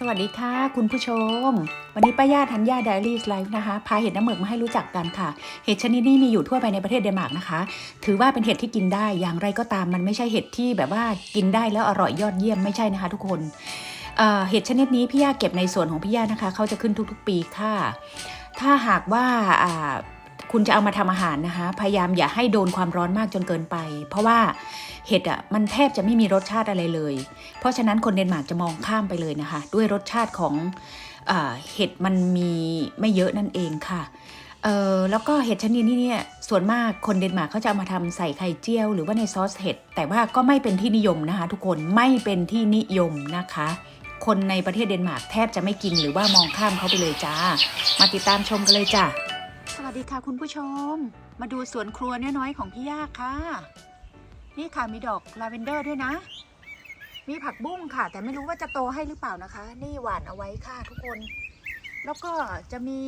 สวัสดีค่ะ คุณผู้ชม วันนี้ป้าย่าธัญญาไดอารี่ไลฟ์นะคะ พาเห็ดน้ำหมึกมาให้รู้จักกันค่ะ เห็ดชนิดนี้มีอยู่ทั่วไปในประเทศเดนมาร์กนะคะ ถือว่าเป็นเห็ดที่กินได้อย่างไรก็ตามมันไม่ใช่เห็ดที่แบบว่ากินได้แล้วอร่อยยอดเยี่ยมไม่ใช่นะคะทุกคนเเห็ดชนิดนี้พี่ย่าเก็บในสวนของพี่ย่านะคะเขาจะขึ้นทุกๆปีค่ะ ถ้าหากว่า คุณจะเอามาทำอาหารนะคะ พยายามอย่าให้โดนความร้อนมากจนเกินไป เพราะว่าเห็ดอะมันแทบจะไม่มีรสชาติอะไรเลย เพราะฉะนั้นคนเดนมาร์กจะมองข้ามไปเลยนะคะ ด้วยรสชาติของเห็ดมันมีไม่เยอะนั่นเองค่ะเออแล้วก็เห็ดชนิดนี้เนี่ยส่วนมากคนเดนมาร์กเขาจะเอามาทำใส่ไข่เจียว หรือว่าในซอสเห็ดแต่ว่าก็ไม่เป็นที่นิยมนะคะ ทุกคนไม่เป็นที่นิยมนะคะ คนในประเทศเดนมาร์กแทบจะไม่กินหรือว่ามองข้ามเขาไปเลยจ้า มาติดตามชมกันเลยจ้า สวัสดีค่ะคุณผู้ชม มาดูสวนครัวน้อยๆของพี่ยาค่ะ นี่ค่ะมีดอกลาเวนเดอร์ด้วยนะ มีผักบุ้งค่ะ แต่ไม่รู้ว่าจะโตให้หรือเปล่านะคะ นี่หวานเอาไว้ค่ะทุกคน แล้วก็จะมี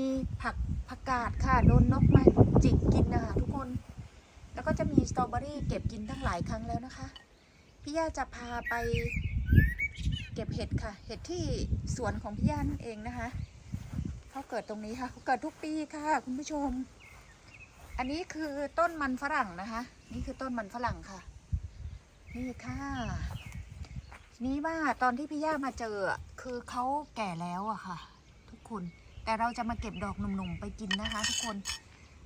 ผักผักกาดค่ะโดนนกมาจิกกินนะคะทุกคน แล้วก็จะมีสตรอเบอรี่เก็บกินตั้งหลายครั้งแล้วนะคะ พี่ย่าจะพาไป เก็บเห็ดค่ะ เห็ดที่สวนของพี่ย่านั่นเองนะคะ เกิดตรงนี้ค่ะเขาเกิดทุกปีค่ะ คุณผู้ชม อันนี้คือต้นมันฝรั่งนะคะ นี่คือต้นมันฝรั่งค่ะ นี่ค่ะนี่ว่าตอนที่พี่ย่ามาเจอคือเขาแก่แล้วอะค่ะ ทุกคนแต่เราจะมาเก็บดอกหนุ่มๆไปกินนะคะ ทุกคน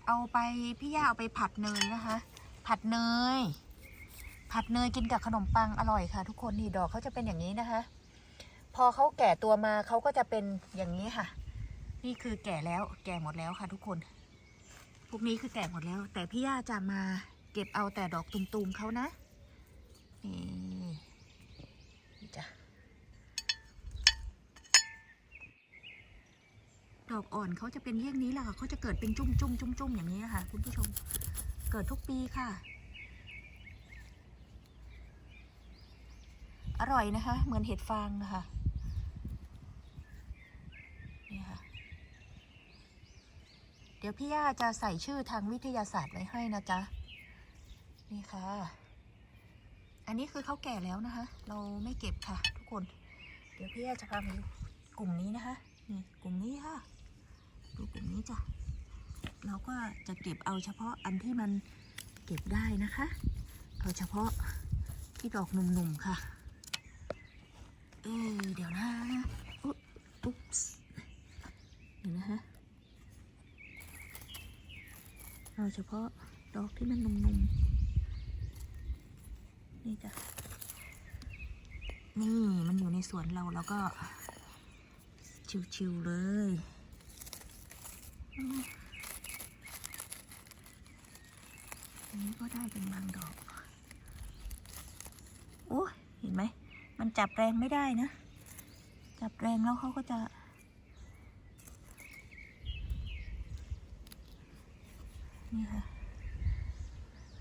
เอาไปพี่ย่าเอาไปผัดเนยนะคะ ผัดเนย ผัดเนยกินกับขนมปังอร่อยค่ะ ทุกคนนี่ดอกเขาจะเป็นอย่างนี้นะคะ พอเขาแก่ตัวมาเขาก็จะเป็นอย่างนี้ค่ะ นี่คือแก่แล้ว แก่หมดแล้วค่ะทุกคน พวกนี้คือแก่หมดแล้ว แต่พี่ย่าจะมาเก็บเอาแต่ดอกตุ่มๆเขานะ นี่นี่จ้ะดอกอ่อนเขาจะเป็นเยี่ยงนี้แหละค่ะเขาจะเกิดเป็นจุ่มจุ่มจุ่มจุ่มๆอย่างนี้ค่ะ คุณผู้ชม เกิดทุกปีค่ะ อร่อยนะคะ เหมือนเห็ดฟางนะคะนี่ค่ะ เดี๋ยวพี่ย่าจะใส่ชื่อทางวิทยาศาสตร์ไว้ให้นะจ๊ะ นี่ค่ะ อันนี้คือเขาแก่แล้วนะคะ เราไม่เก็บค่ะ ทุกคน เดี๋ยวพี่ย่าจะพาไปกลุ่มนี้นะคะ นี่กลุ่มนี้ค่ะ ดูกลุ่มนี้จ้ะ เราก็จะเก็บเอาเฉพาะอันที่มันเก็บได้นะคะ เอาเฉพาะที่ดอกหนุ่มๆค่ะ เออเดี๋ยวนะอุ๊บอุ๊บเดี๋ยวนะคะ เอาเฉพาะดอกที่มันนุ่มๆ นี่จ้ะ นี่มันอยู่ในสวนเราแล้วก็ ชิวๆเลยอันนี้ก็ได้เป็นบางดอก โอ้เห็นไหม มันจับแรงไม่ได้นะ จับแรงแล้วเขาก็จะ นี่ค่ะ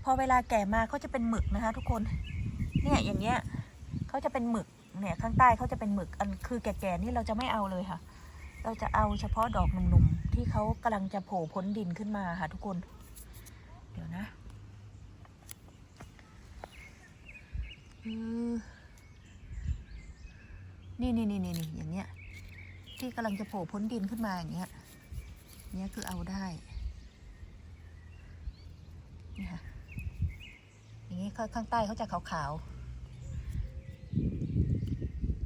พอเวลาแก่มาเขาจะเป็นหมึกนะคะ ทุกคน เนี่ยอย่างเงี้ยเขาจะเป็นหมึก เนี่ยข้างใต้เขาจะเป็นหมึก อันคือแก่ๆนี่เราจะไม่เอาเลยค่ะ เราจะเอาเฉพาะดอกหนุ่มๆที่เขากำลังจะโผล่พ้นดินขึ้นมาค่ะทุกคน เดี๋ยวนะนี่นี่นี่นี่อย่างเงี้ย ที่กำลังจะโผล่พ้นดินขึ้นมาอย่างเงี้ยเนี้ยคือเอาได้นี่ค่ะ ข้างใต้เขาจะขาวๆ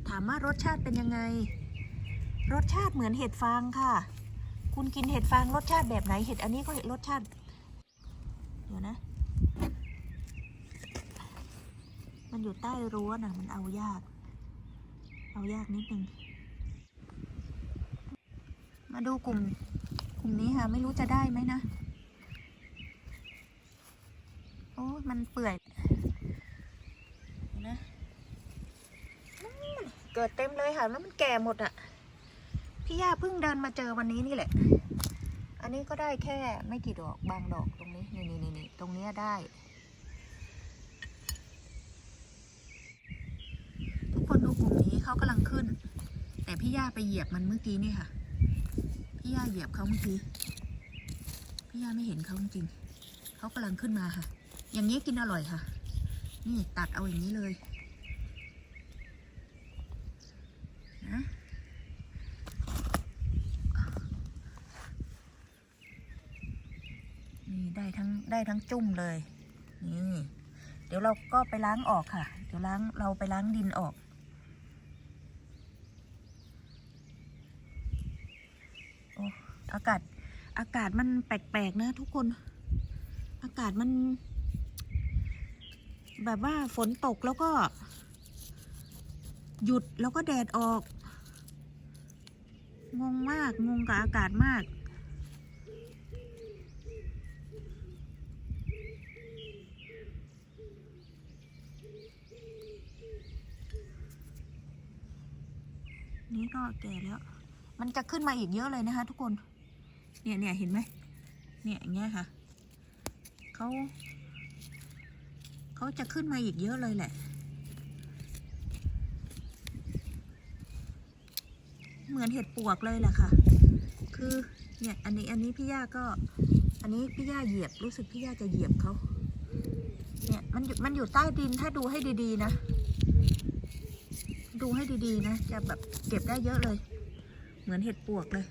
ถามว่ารสชาติเป็นยังไง รสชาติเหมือนเห็ดฟางค่ะ คุณกินเห็ดฟางรสชาติแบบไหนเห็ดอันนี้ก็เห็ดรสชาติเดี๋ยวนะ มันอยู่ใต้รั้วนะมันเอายาก เอายากนิดนึง มาดูกลุ่มกลุ่มนี้ค่ะ ไม่รู้จะได้ไหมนะ โอ้มันเปื่อยเห็นนะอืม เกิดเต็มเลยค่ะ แล้วมันแก่หมดอะ พี่ย่าเพิ่งเดินมาเจอวันนี้นี่แหละ อันนี้ก็ได้แค่ไม่กี่ดอกบางดอกตรงนี้นี่นี่นี่ตรงเนี้ยได้ ทุกคนดูกลุ่มนี้เขากำลังขึ้น แต่พี่ย่าไปเหยียบมันเมื่อกี้นี่ค่ะ พี่ย่าเหยียบเขาเมื่อกี้พี่ย่าไม่เห็นเขาจริงเขากำลังขึ้นมาค่ะ อย่างนี้กินอร่อยค่ะ นี่ตัดเอาอย่างนี้เลยนะ ได้ทั้งจุ่มเลยนี่เดี๋ยวเราก็ไปล้างออกค่ะ เดี๋ยวล้างเราไปล้างดินออก โอ้อากาศอากาศมันแปลกๆนะทุกคน อากาศมัน แบบว่าฝนตกแล้วก็ หยุดแล้วก็แดดออก งงมาก งงกับอากาศมาก นี่ก็แก่แล้ว มันจะขึ้นมาอีกเยอะเลยนะคะ ทุกคน เนี่ยเนี่ยเห็นไหม เนี่ยอย่างเงี้ยค่ะ เขาเขาจะขึ้นมาอีกเยอะเลยแหละเหมือนเห็ดปวกเลยแหละค่ะ คือเนี่ยอันนี้อันนี้พี่ย่าก็ อันนี้พี่ย่าเหยียบรู้สึกพี่ย่าจะเหยียบเขาเนี่ยมันอยู่มันอยู่ใต้ดินถ้าดูให้ดีๆนะ ดูให้ดีๆนะ จะแบบเก็บได้เยอะเลย เหมือนเห็ดปวกเลย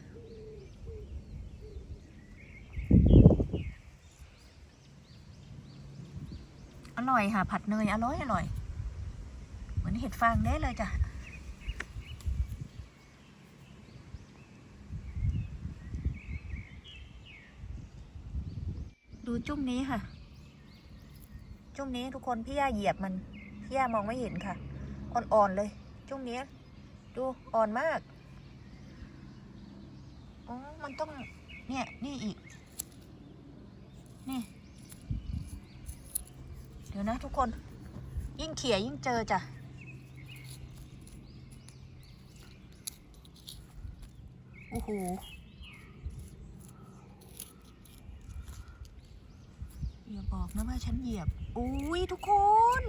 อร่อยค่ะ ผัดเนยอร่อยอร่อย เหมือนเห็ดฟางได้เลยจ้ะดูจุ่มนี้ค่ะ จุ่มนี้ทุกคนพี่ย่าเหยียบมัน พี่ย่ามองไม่เห็นค่ะ อ่อน ๆ เลย จุ่มนี้ดูอ่อนมากอ๋อมันต้อง เนี่ย นี่อีก นี่ เดี๋ยวนะทุกคน ยิ่งเขี่ยยิ่งเจอจ้ะโอ้โหอย่าบอกนะว่าฉันเหยียบ อุ้ยทุกคน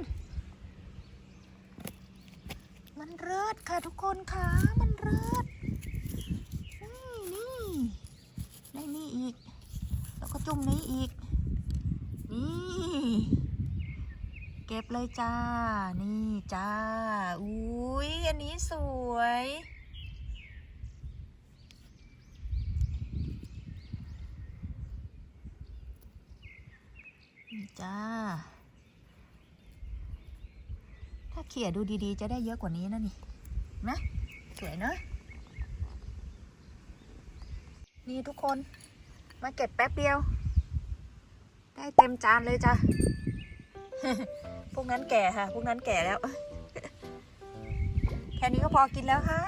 มันเลิศค่ะทุกคนค่ะ มันเลิศนี่นี่ได้นี่อีก แล้วก็จุ่มนี้อีก นี่ เก็บเลยจ้า นี่จ้า อุ้ยอันนี้สวยนี่จ้า เขี่ยดูดีๆ จะได้เยอะกว่านี้นะนี่นะสวยเนาะนี่ทุกคนมาเก็บแป๊บเดียว ได้เต็มจานเลยจ้ะพวกนั้นแก่ค่ะ พวกนั้นแก่แล้ว แค่นี้ก็พอกินแล้วค่ะ